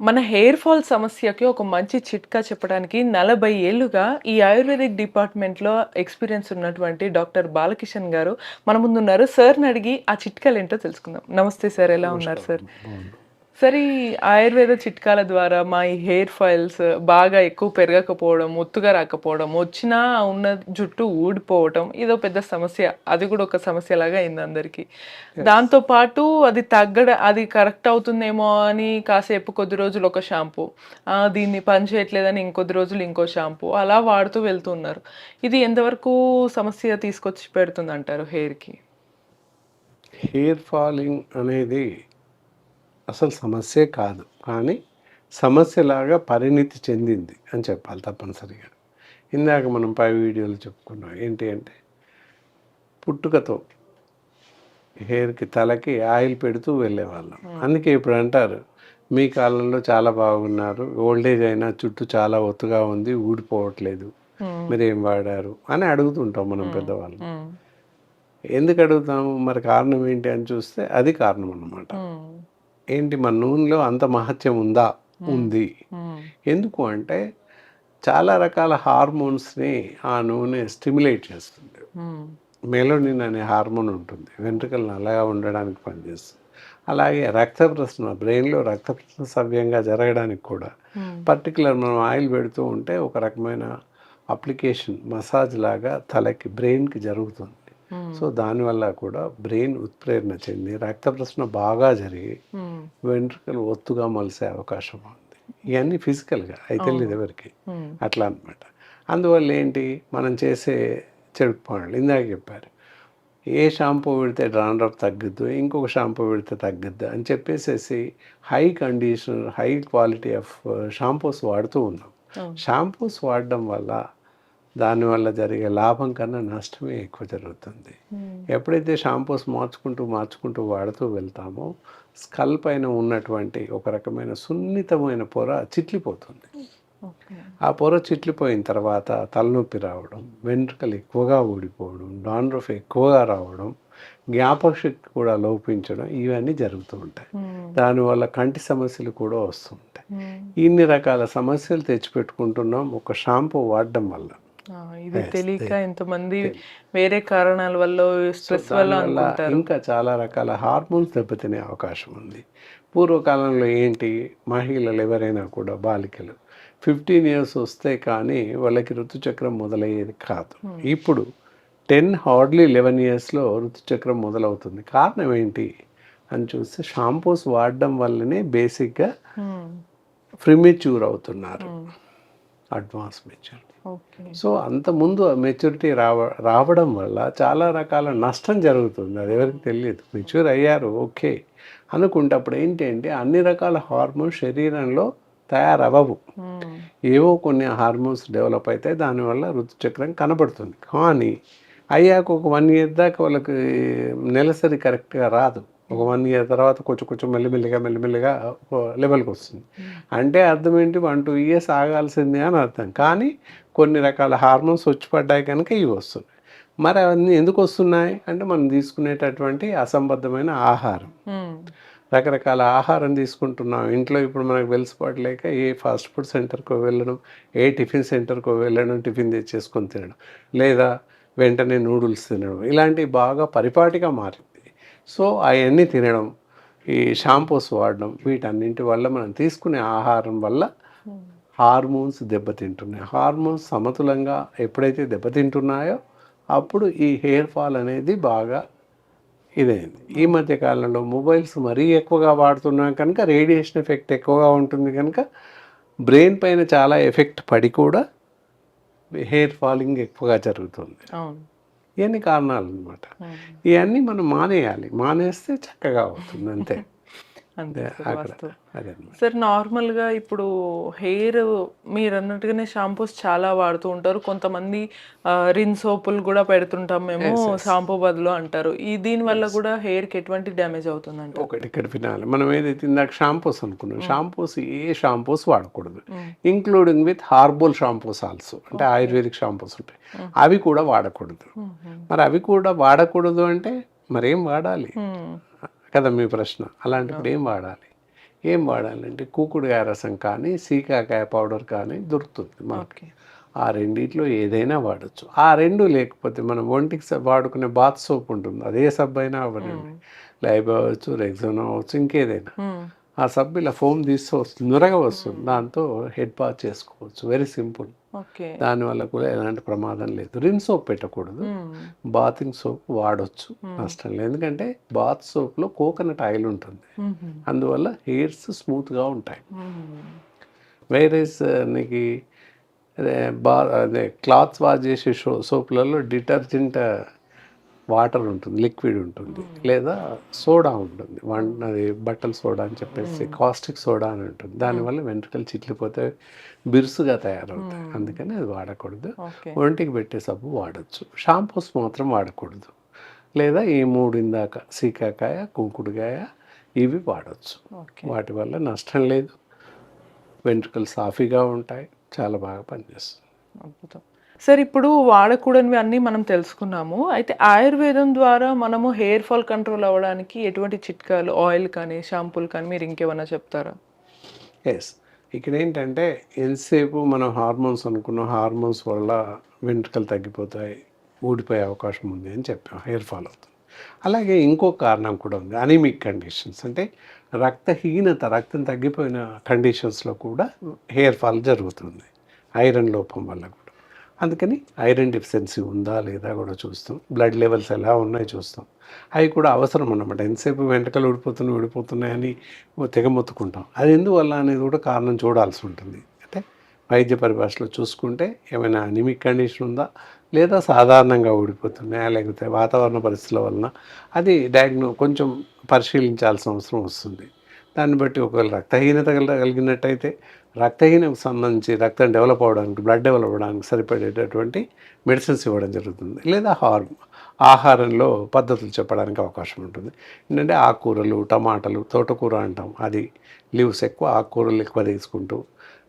మన hair fall సమస్యకి ఒక మంచి చిట్కా చెప్పడానికి నలభై ఏళ్ళుగా ఈ ఆయుర్వేదిక్ డిపార్ట్మెంట్లో ఎక్స్పీరియన్స్ ఉన్నటువంటి డాక్టర్ బాలకిషన్ గారు మన ముందు ఉన్నారు. సార్ని అడిగి ఆ చిట్కాలు ఏంటో తెలుసుకుందాం. నమస్తే సార్ ఎలా ఉన్నారు సార్? సార్ ఈ ఆయుర్వేద చిట్కాల ద్వారా మా ఈ హెయిర్ ఫాయిల్స్ బాగా ఎక్కువ పెరగకపోవడం ఒత్తుగా రాకపోవడం వచ్చినా ఉన్న జుట్టు ఊడిపోవడం ఇదో పెద్ద సమస్య. అది కూడా ఒక సమస్య లాగా అయింది అందరికీ. దాంతో పాటు అది తగ్గడ అది కరెక్ట్ అవుతుందేమో అని కాసేపు కొద్ది రోజులు ఒక షాంపూ. దీన్ని పని చేయట్లేదని ఇంకొద్ది రోజులు ఇంకో షాంపూ. అలా వాడుతూ వెళ్తున్నారు. ఇది ఎంతవరకు సమస్య తీసుకొచ్చి పెడుతుంది అంటారు హెయిర్కి? హెయిర్ ఫాలింగ్ అనేది అసలు సమస్యే కాదు. కానీ సమస్యలాగా పరిణితి చెందింది అని చెప్పాలి తప్పనిసరిగా. ఇందాక మనం పై వీడియోలో చెప్పుకున్నాం ఏంటి అంటే పుట్టుకతో హెయిర్కి తలకి ఆయిల్ పెడుతూ వెళ్ళేవాళ్ళం. అందుకే ఇప్పుడు అంటారు మీ కాలంలో చాలా బాగున్నారు ఓల్డేజ్ అయినా చుట్టూ చాలా ఒత్తుగా ఉంది ఊడిపోవట్లేదు మీరు ఏం వాడారు? అని అడుగుతుంటాం మనం పెద్దవాళ్ళు. ఎందుకు అడుగుతాము మరి కారణం ఏంటి అని చూస్తే అది కారణం అన్నమాట. ఏంటి మన నూనెలో అంత మహత్యం ఉందా? ఉంది. ఎందుకు అంటే చాలా రకాల హార్మోన్స్ని ఆ నూనె స్టిమ్యులేట్ చేస్తుంది. మెలోనిన్ అనే హార్మోన్ ఉంటుంది. వెంట్రుకలు నల్లగా ఉండడానికి పనిచేస్తుంది. అలాగే రక్త ప్రసరణ బ్రెయిన్లో రక్త ప్రసరణ సవ్యంగా జరగడానికి కూడా. పర్టికులర్ మనం ఆయిల్ పెడుతూ ఉంటే ఒక రకమైన అప్లికేషన్ మసాజ్ లాగా తలకి బ్రెయిన్కి జరుగుతుంది. సో దానివల్ల కూడా బ్రెయిన్ ఉత్ప్రేరణ చెంది రక్త ప్రసరణ బాగా జరిగి ఉమ్, వెంట్రుకలు ఒత్తుగా మొలిసే అవకాశం ఉంది. ఇవన్నీ ఫిజికల్గా అయితే తెలియదు ఎవరికి. ఉమ్, అట్లా అనమాట అందువల్ల ఏంటి? మనం చేసే చెడు పనులు ఇందాక చెప్పారు. ఏ షాంపూ పెడితే డ్రాండ్రఫ్ తగ్గుద్దు ఇంకొక షాంపూ పెడితే తగ్గుద్దు అని చెప్పేసేసి high conditioner high quality of shampoos వాడుతూ ఉన్నాం. అవును. షాంపూస్ వాడడం వల్ల దానివల్ల జరిగే లాభం కన్నా నష్టమే ఎక్కువ జరుగుతుంది. ఉమ్, ఎప్పుడైతే షాంపూస్ మార్చుకుంటూ మార్చుకుంటూ వాడుతూ వెళ్తామో స్కల్ పైన ఉన్నటువంటి ఒక రకమైన సున్నితమైన పొర చిట్లిపోతుంది. ఆ పొర చిట్లిపోయిన తర్వాత తలనొప్పి రావడం వెంట్రుకలు ఎక్కువగా ఊడిపోవడం డాండ్రఫ్ ఎక్కువగా రావడం జ్ఞాపక శక్తి కూడా లోపించడం ఇవన్నీ జరుగుతూ ఉంటాయి. ఉమ్, దానివల్ల కంటి సమస్యలు కూడా వస్తుంటాయి ఉమ్. ఇన్ని రకాల సమస్యలు తెచ్చిపెట్టుకుంటున్నాం ఒక షాంపూ వాడడం వల్ల. ఇది తెలియక ఎంతమంది వేరే కారణాల వల్ల స్ట్రెస్ వల్ల ఇంకా చాలా రకాల హార్మోన్స్ దెబ్బతినే అవకాశం ఉంది. పూర్వకాలంలో ఏంటి? మహిళలు ఎవరైనా కూడా బాలికలు ఫిఫ్టీన్ ఇయర్స్ వస్తే కానీ వాళ్ళకి ఋతుచక్రం మొదలయ్యేది కాదు. ఇప్పుడు టెన్ హార్డ్లీ లెవెన్ ఇయర్స్లో ఋతుచక్రం మొదలవుతుంది. కారణం ఏంటి? అని చూస్తే షాంపూస్ వాడడం వల్లనే బేసిక్గా ప్రిమెచ్యూర్ అవుతున్నారు. Advance mature okay. సో అంత ముందు మెచ్యూరిటీ రావ రావడం వల్ల చాలా రకాల నష్టం జరుగుతుంది. అది ఎవరికి తెలియదు. మెచ్యూర్ అయ్యారు ఓకే. అనుకుంటే అప్పుడు ఏంటి అంటే అన్ని రకాల హార్మోన్స్ శరీరంలో తయారవ్వవు. ఏవో కొన్ని హార్మోన్స్ డెవలప్ అయితే దానివల్ల ఋతుచక్రం కనబడుతుంది. కానీ అయ్యాక ఒక వన్ ఇయర్ దాకా వాళ్ళకి నెలసరి కరెక్ట్గా రాదు. ఒక వన్ ఇయర్ తర్వాత కొంచెం కొంచెం మెల్లిమెల్లిగా మెల్లిమెల్లిగా లెవెల్కి వస్తుంది. అంటే అర్థం ఏంటి? వన్ టూ ఇయర్స్ ఆగాల్సిందే అని అర్థం. కానీ కొన్ని రకాల హార్మోన్స్ వచ్చి పడ్డాయి కనుక ఇవి వస్తున్నాయి. మరి అవన్నీ ఎందుకు వస్తున్నాయి? అంటే మనం తీసుకునేటటువంటి అసంబద్ధమైన ఆహారం. ఉమ్, రకరకాల ఆహారం తీసుకుంటున్నాం. ఇంట్లో ఇప్పుడు మనకు వెలిసిపడలేక ఏ ఫాస్ట్ ఫుడ్ సెంటర్కో వెళ్ళడం ఏ టిఫిన్ సెంటర్కో వెళ్ళడం టిఫిన్ తెచ్చేసుకొని తినడం. లేదా వెంటనే నూడిల్స్ తినడం ఇలాంటివి బాగా పరిపాటిగా మారింది. సో అవన్నీ తినడం ఈ షాంపూస్ వాడడం వీటన్నింటి వల్ల మనం తీసుకునే ఆహారం వల్ల హార్మోన్స్ దెబ్బతింటున్నాయి. హార్మోన్స్ సమతులంగా ఎప్పుడైతే దెబ్బతింటున్నాయో అప్పుడు ఈ హెయిర్ ఫాల్ అనేది బాగా ఇదైంది. ఈ మధ్య కాలంలో మొబైల్స్ మరీ ఎక్కువగా వాడుతున్నాం కనుక రేడియేషన్ ఎఫెక్ట్ ఎక్కువగా ఉంటుంది కనుక బ్రెయిన్ పైన చాలా ఎఫెక్ట్ పడి కూడా హెయిర్ ఫాలింగ్ ఎక్కువగా జరుగుతుంది. ఇవన్నీ కారణాలు అనమాట ఇవన్నీ మనం మానేయాలి. మానేస్తే చక్కగా అవుతుంది అంతే. అంతే వాస్తవం. సార్ నార్మల్గా ఇప్పుడు హెయిర్ మీరు అన్నట్టుగానే షాంపూస్ చాలా వాడుతూ ఉంటారు. కొంతమంది రిన్ సోపులు కూడా పెడుతుంటాం మేము షాంపూ బదులు అంటారు. ఈ దీని వల్ల కూడా హెయిర్కి ఎటువంటి డ్యామేజ్ అవుతుందంట? ఒకటి ఇక్కడ వినాలి. మనం ఏదైతే ఇందాక షాంపూస్ అనుకున్నాం షాంపూస్ ఏ షాంపూస్ వాడకూడదు. Including with herbal shampoos also అంటే ఆయుర్వేదిక్ షాంపూస్ ఉంటాయి. అవి కూడా వాడకూడదు. మరి అవి కూడా వాడకూడదు అంటే మరేం వాడాలి? కదా మీ ప్రశ్న. అలాంటప్పుడు ఏం వాడాలి? ఏం వాడాలంటే కూకుడుకాయ రసం కానీ సీకాకాయ పౌడర్ కానీ దొరుకుతుంది మనకి. ఆ రెండిట్లో ఏదైనా వాడచ్చు. ఆ రెండు లేకపోతే మనం ఒంటికి వాడుకునే బాత్ సోప్ ఉంటుంది. అదే సబ్బు అయినా అవ్వనండి లైబ్ అవ్వచ్చు రెగ్జోన్ అవ్వచ్చు ఇంకేదైనా. ఆ సబ్బు ఇలా ఫోమ్ తీస్తే వస్తుంది నురగ వస్తుంది. దాంతో హెడ్ బాత్ చేసుకోవచ్చు. Very simple okay. దానివల్ల కూడా ఎలాంటి ప్రమాదం లేదు. రిన్ సోప్ పెట్టకూడదు. బాతింగ్ సోప్ వాడొచ్చు. నష్టం లేదు. ఎందుకంటే బాత్ సోప్లో కోకోనట్ ఆయిల్ ఉంటుంది. అందువల్ల హెయిర్స్ స్మూత్గా ఉంటాయి. వైరస్ నీకు అదే బా అదే క్లాత్స్ వాష్ చేసే షో సోప్లలో డిటర్జెంట్ వాటర్ ఉంటుంది లిక్విడ్ ఉంటుంది లేదా సోడా ఉంటుంది. వన్ అది బట్టల సోడా అని చెప్పేసి కాస్టిక్ సోడా అని ఉంటుంది. దానివల్ల వెంట్రుకలు చిట్లిపోతే బిరుసుగా తయారవుతాయి. అందుకని అది వాడకూడదు. ఒంటికి పెట్టే సబ్బు వాడచ్చు. షాంపూస్ మాత్రం వాడకూడదు. లేదా ఈ మూడు ఇందాక సీకాకాయ కుంకుడుకాయ ఇవి వాడచ్చు. వాటి వల్ల నష్టం లేదు. వెంట్రుకలు సాఫీగా ఉంటాయి. చాలా బాగా పనిచేస్తుంది. అద్భుతం. సార్ ఇప్పుడు వాడకూడనివి అన్నీ మనం తెలుసుకున్నాము. అయితే ఆయుర్వేదం ద్వారా మనము హెయిర్ ఫాల్ కంట్రోల్ అవ్వడానికి ఎటువంటి చిట్కాలు ఆయిల్ కానీ షాంపూలు కానీ మీరు ఇంకేమైనా చెప్తారా? ఎస్ ఇక్కడ ఏంటంటే ఎంతసేపు మనం హార్మోన్స్ అనుకున్న హార్మోన్స్ వల్ల వెంట్రుకలు తగ్గిపోతాయి ఊడిపోయే అవకాశం ఉంది అని చెప్పాం. హెయిర్ ఫాల్ అవుతుంది. అలాగే ఇంకో కారణం కూడా ఉంది అనీమిక్ కండిషన్స్. అంటే రక్తహీనత రక్తం తగ్గిపోయిన కండిషన్స్లో కూడా హెయిర్ ఫాల్ జరుగుతుంది. ఐరన్ లోపం వల్ల కూడా. అందుకని ఐరన్ డెఫిషియన్సీ ఉందా లేదా కూడా చూస్తాం. బ్లడ్ లెవెల్స్ ఎలా ఉన్నాయి చూస్తాం. అవి కూడా అవసరం అన్నమాట. ఎంతసేపు వెంటకలు ఊడిపోతున్నాయి ఊడిపోతున్నాయని తెగమొత్తుకుంటాం అది ఎందువల్ల అనేది కూడా కారణం చూడాల్సి ఉంటుంది. అంటే వైద్య పరిభాషలో చూసుకుంటే ఏమైనా అనిమిక్ కండిషన్ ఉందా లేదా సాధారణంగా ఊడిపోతున్నాయా లేకపోతే వాతావరణ పరిస్థితుల వలన అది డయాగ్నో కొంచెం పరిశీలించాల్సిన అవసరం వస్తుంది. దాన్ని బట్టి ఒకవేళ రక్తహీనత కలిగినట్టయితే రక్తహీనకు సంబంధించి రక్తం డెవలప్ అవ్వడానికి బ్లడ్ డెవలప్ అవ్వడానికి సరిపడేటటువంటి మెడిసిన్స్ ఇవ్వడం జరుగుతుంది. లేదా హార్ ఆహారంలో పద్ధతులు చెప్పడానికి అవకాశం ఉంటుంది. ఏంటంటే ఆకుకూరలు టమాటాలు తోటకూర అంటాం. అది లీవ్స్ ఎక్కువ ఆకుకూరలు ఎక్కువ తీసుకుంటూ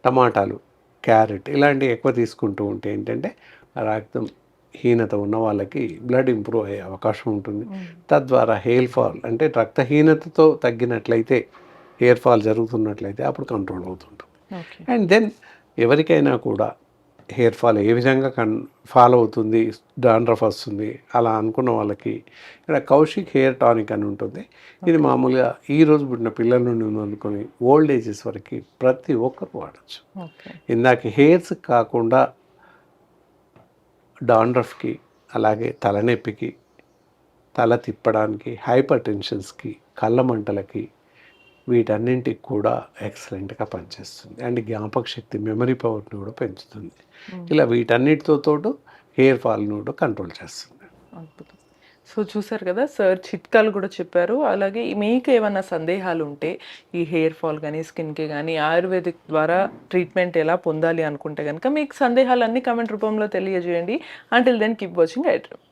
టమాటాలు క్యారెట్ ఇలాంటివి ఎక్కువ తీసుకుంటూ ఉంటే ఏంటంటే రక్తం హీనత ఉన్న వాళ్ళకి బ్లడ్ ఇంప్రూవ్ అయ్యే అవకాశం ఉంటుంది. తద్వారా హెయిర్ ఫాల్ అంటే రక్తహీనతతో తగ్గినట్లయితే హెయిర్ ఫాల్ జరుగుతున్నట్లయితే అప్పుడు కంట్రోల్ అవుతుంటుంది. అండ్ దెన్ ఎవరికైనా కూడా హెయిర్ ఫాల్ ఏ విధంగా కన్ ఫాలో అవుతుంది డాండ్రఫ్ వస్తుంది అలా అనుకున్న వాళ్ళకి ఇక్కడ కౌశిక్ హెయిర్ టానిక్ అని ఉంటుంది. ఇది మామూలుగా ఈ రోజు పుట్టిన పిల్లల నుండి అనుకొని ఓల్డ్ ఏజెస్ వరకు ప్రతి ఒక్కరు వాడచ్చు. ఇందాక హెయిర్స్ కాకుండా డాండ్రఫ్కి అలాగే తలనొప్పికి తల తిప్పడానికి హైపర్ టెన్షన్స్కి కళ్ళ మంటలకి వీటన్నింటికి కూడా ఎక్సలెంట్గా పనిచేస్తుంది. అండ్ జ్ఞాపక శక్తి మెమరీ పవర్ని కూడా పెంచుతుంది. ఇలా వీటన్నిటితో తోడు హెయిర్ ఫాల్ని కూడా కంట్రోల్ చేస్తుంది. సో చూసారు కదా సార్ చిట్కాలు కూడా చెప్పారు. అలాగే మీకు ఏమైనా సందేహాలు ఉంటే ఈ హెయిర్ ఫాల్ కానీ స్కిన్కి కానీ ఆయుర్వేదిక్ ద్వారా ట్రీట్మెంట్ ఎలా పొందాలి అనుకుంటే కనుక మీకు సందేహాలన్నీ కమెంట్ రూపంలో తెలియజేయండి. Until then keep watching iDream